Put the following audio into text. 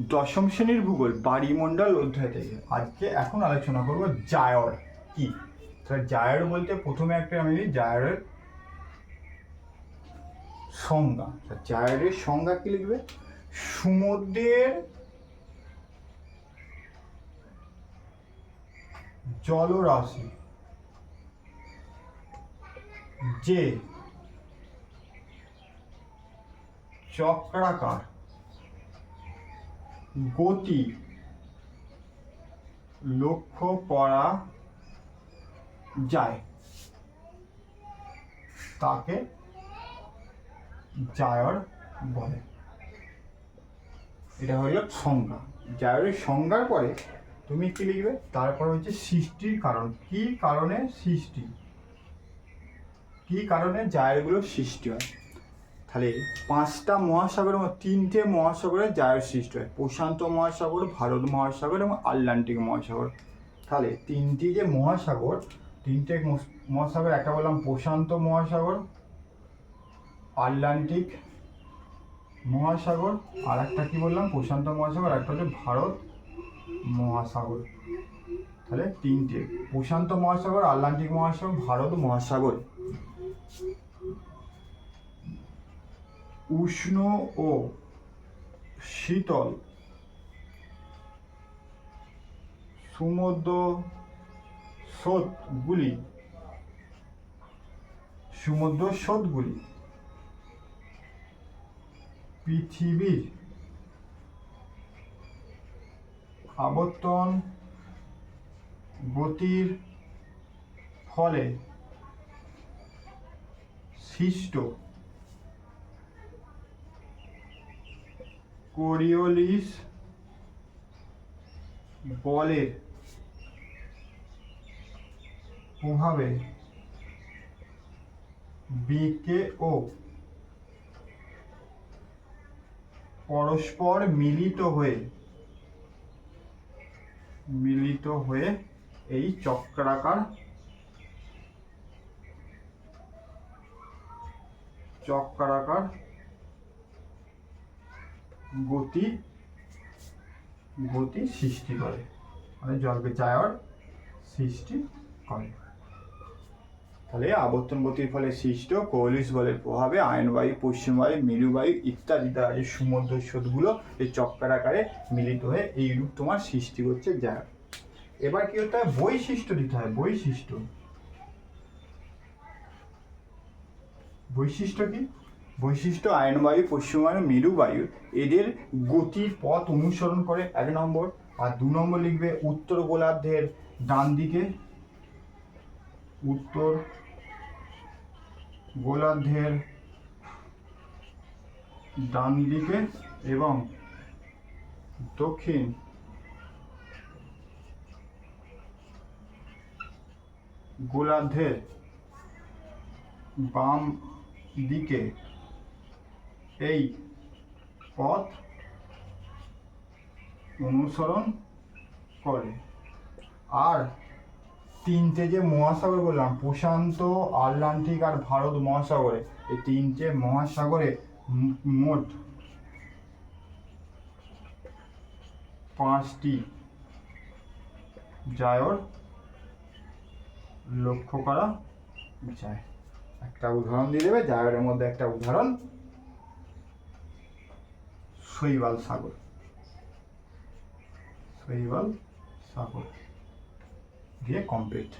দশম শ্রেণির ভূগোল, বাড়িমণ্ডল অধ্যায় থেকে। আজকে এখন আলোচনা করব জায়র কি? জায়র বলতে প্রথমে একটা আমি জায়রের সংজ্ঞা। জায়রের সংজ্ঞা কি লিখবে? সমুদ্রের জলরাশি, যে চক্রাকার গতি লক্ষ্য করা যায়। তাকে জায়র বলে। এটা হলো সংজ্ঞা। জায়রের সংজ্ঞার পরে তুমি কি লিখবে? তারপর হচ্ছে সৃষ্টির কারণ। কি কারণে সৃষ্টি? কি কারণে জায়রগুলো সৃষ্টি হয়? তাহলে পাঁচটা মহাসাগরের মধ্যে তিনটে মহাসাগরে জায়র সৃষ্টি হয়। প্রশান্ত মহাসাগর, ভারত মহাসাগর এবং আটলান্টিক মহাসাগর। তাহলে তিনটি যে মহাসাগর, তিনটে মহাসাগর, একটা বললাম প্রশান্ত মহাসাগর, আটলান্টিক মহাসাগর আর একটা কি বললাম? প্রশান্ত মহাসাগর একটা হচ্ছে ভারত মহাসাগর। তাহলে তিনটে, প্রশান্ত মহাসাগর, আটলান্টিক মহাসাগর, ভারত মহাসাগর। উষ্ণ ও শীতল। সমুদ্র স্রোতগুলি। সমুদ্র স্রোতগুলি। পৃথিবীর আবর্তন গতির ফলে সৃষ্ট কোরিওলিস বলের প্রভাবে বিকে ও পরস্পর মিলিত হয়ে মিলিত হয়ে এই চক্রাকার চক্রাকার গতি গতি সৃষ্টি করে। মানে জলকে জায়র সৃষ্টি করে। তাহলে আবর্তন গতির ফলে সৃষ্ট কোলিস বলের প্রভাবে আয়নবায়ু পশ্চিমবায়ু মেরুবায়ু ইত্যাদি দ্বারা যে সমুদ্র স্রোতগুলো এই চক্রাকারে মিলিত হয়ে এই রূপ তোমার সৃষ্টি করছে জায়র। এবার কি হতে হয়? বৈশিষ্ট্য দিতে হয়, বৈশিষ্ট্য। বৈশিষ্ট্য কি? বৈশিষ্ট্য আয়নবায়ু পশ্চিমবায়ু মেরুবায়ু এদের গতির পথ অনুসরণ করে এক নম্বর আর দু নম্বর লিখবে উত্তর গোলার্ধের ডান দিকে। উত্তর গোলার্ধের ডান দিকে এবং দক্ষিণ গোলার্ধের বাম দিকে। এই পথ অনুসরণ করে। আর তিনটে যে মহাসাগর বললাম, প্রশান্ত, আটলান্টিক আর ভারত মহাসাগরে, এই তিনটে মহাসাগরে মোট পাঁচটি জায়র লক্ষ্য করা যায়। একটা উদাহরণ দিয়ে দেবে জায়গার মধ্যে একটা উদাহরণ শৈবাল সাগর। শৈবাল সাগর। দিয়ে কমপ্লিট